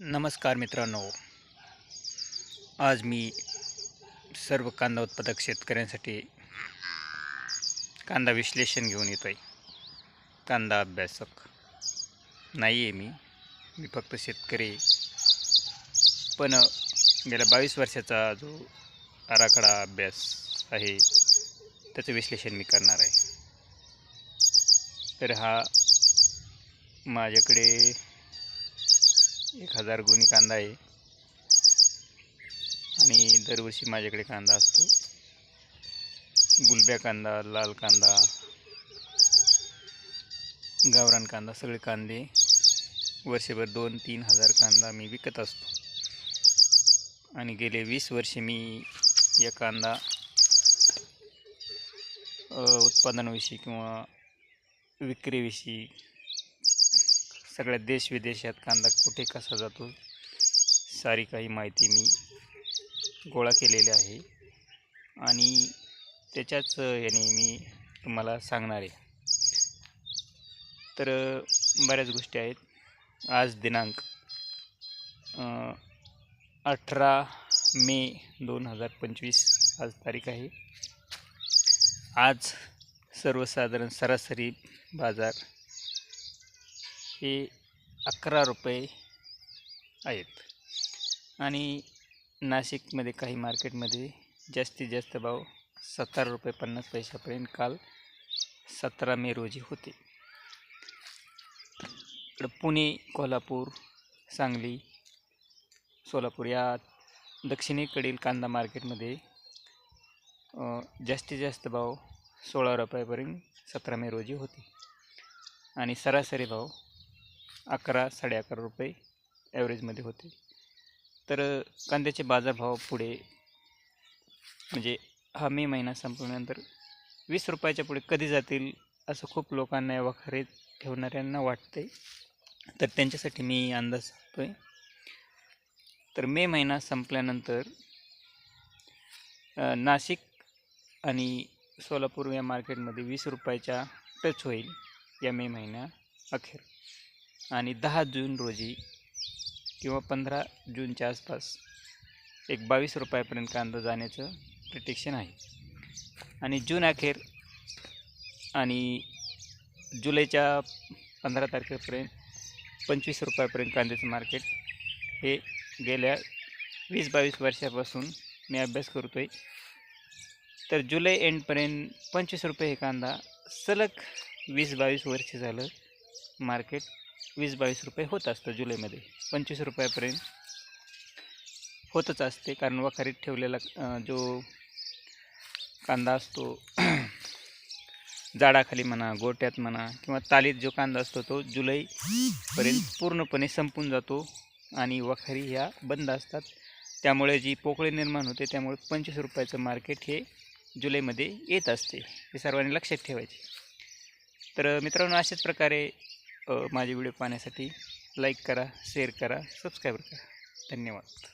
नमस्कार मित्रांनो. आज मी सर्व कांदा उत्पादक शेतकऱ्यांसाठी कांदा विश्लेषण घेऊन येतो आहे कांदा अभ्यासक. नाही आहे मी. मी फक्त शेतकरी. पण गेल्या बावीस वर्षाचा जो आराखडा अभ्यास आहे त्याचं विश्लेषण मी करणार आहे. तर हा माझ्याकडे एक हजार गुणी कांदा आहे. आणि दरवर्षी माझ्याकडे कांदा असतो. गुलब्या कांदा लाल कांदा गावरान कांदा सगळे कांदे वर्षभर दोन तीन हजार कांदा मी विकत असतो. आणि गेले वीस वर्षे मी या कांदा उत्पादनाविषयी किंवा विक्रीविषयी सगळ्या देश विदेशात कांदा कुठे कसा जातो सारी काही माहिती मी गोळा केलेली आहे. आणि त्याच्याच याने मी तुम्हाला सांगणार आहे. तर बऱ्याच गोष्टी आहेत. आज दिनांक अठरा मे दोन हजार पंचवीस आज तारीख आहे. आज सर्वसाधारण सरासरी बाजार हे अकरा रुपये आहेत. आणि नाशिकमध्ये काही मार्केटमध्ये जास्तीत जास्त भाव सतरा रुपये पन्नास पैशापर्यंत काल सतरा मे रोजी होते. इकडं पुणे कोल्हापूर सांगली सोलापूर या दक्षिणेकडील कांदा मार्केटमध्ये जास्तीत जास्त भाव सोळा रुपयापर्यंत सतरा मे रोजी होते. आणि सरासरी भाव अकरा साडे अकरा रुपये ॲव्हरेजमध्ये होते. तर कांद्याचे बाजारभाव पुढे म्हणजे हा मे महिना संपल्यानंतर वीस रुपयाच्या पुढे कधी जातील असं खूप लोकांना या वखारे ठेवणाऱ्यांना वाटते तर त्यांच्यासाठी मी अंदाज सांगतो आहे तर मे महिना संपल्यानंतर नाशिक आणि सोलापूर या मार्केटमध्ये वीस रुपयाच्या टच होईल या मे महिन्या अखेर. आणि दहा जून रोजी किंवा पंधरा जूनच्या आसपास एक बावीस रुपयापर्यंत कांदा जाण्याचं प्रिटिक्शन आहे. आणि जून अखेर आणि जुलैच्या पंधरा तारखेपर्यंत पंचवीस रुपयापर्यंत कांद्याचं मार्केट हे गेल्या वीस बावीस वर्षापासून मी अभ्यास करतो आहे तर जुलै एंडपर्यंत पंचवीस रुपये हे कांदा सलग वीस बावीस वर्ष झालं मार्केट वीस बावीस रुपये होत असतं जुलैमध्ये. पंचवीस रुपयापर्यंत होतच असते. कारण वखारीत ठेवलेला जो कांदा असतो जाडाखाली म्हणा गोट्यात म्हणा किंवा तालीत जो कांदा असतो तो जुलैपर्यंत पूर्णपणे संपून जातो आणि वखारी ह्या बंद असतात. त्यामुळे जी पोकळी निर्माण होते त्यामुळे पंचवीस रुपयाचं मार्केट हे जुलैमध्ये येत असते. हे सर्वांनी लक्षात ठेवायचे. तर मित्रांनो अशाच प्रकारे माझे व्हिडिओ पाहण्यासाठी लाईक करा शेअर करा सबस्क्राईब करा. धन्यवाद.